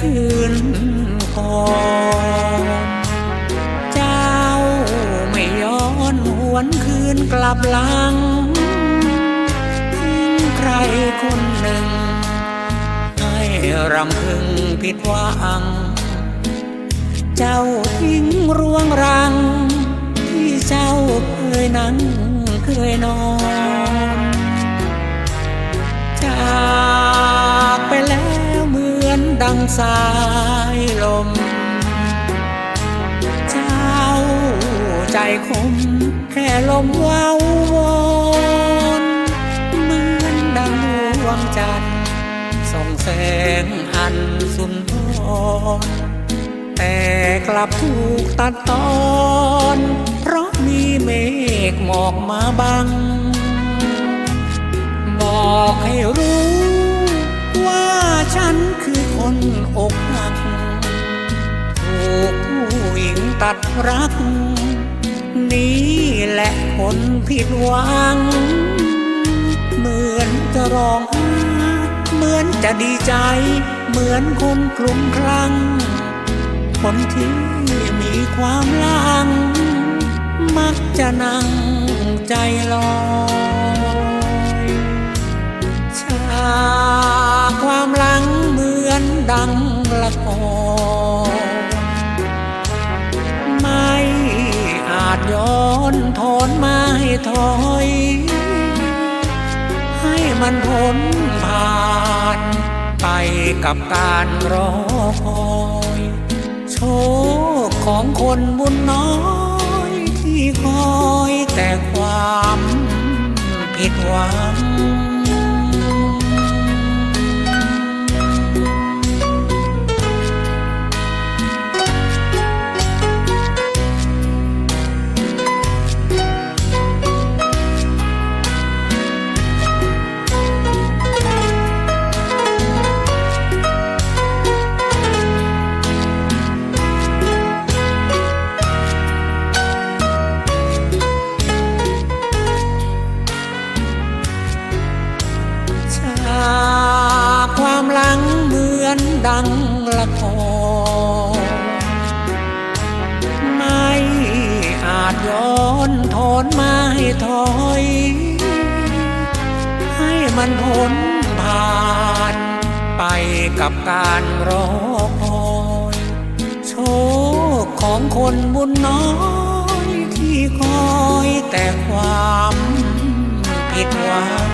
คืนก่อนเจ้าไม่ย้อนหวนคืนกลับหลังทิ้งใครคนหนึ่ง ให้รำพึงผิดหวัง เจ้าทิ้งรวงรัง ที่เจ้าเคยนั่งเคยนอนจ้า สายลม เจ้าใจคมแค่ลมว้าวอนเหมือนดังดวงจันทร์ส่องแสงอันสุนทรแต่กลับถูกตัดตอน เพราะมีเมฆหมอกมาบัง อกหัก ถูกผู้หญิงตัดรัก นี่แหละคนผิดหวัง เหมือนจะร้องเหมือนจะดีใจ เหมือนคนคลุ้มคลั่งคนที่มีความลัง มักจะนั่งใจลอยังละครไม่อาจย้อนถอนมาให้ถอย ให้มันพ้นผ่านไปกับการรอคอยโชคของคนบุญน้อยที่คอยแต่ความผิดหวัง ดังละครไม่อาจย้อนถอนมาให้ถอย ให้มันพ้นผ่านไปกับการรอคอยโชคของคนบุญน้อยที่คอยแต่ความผิดหวัง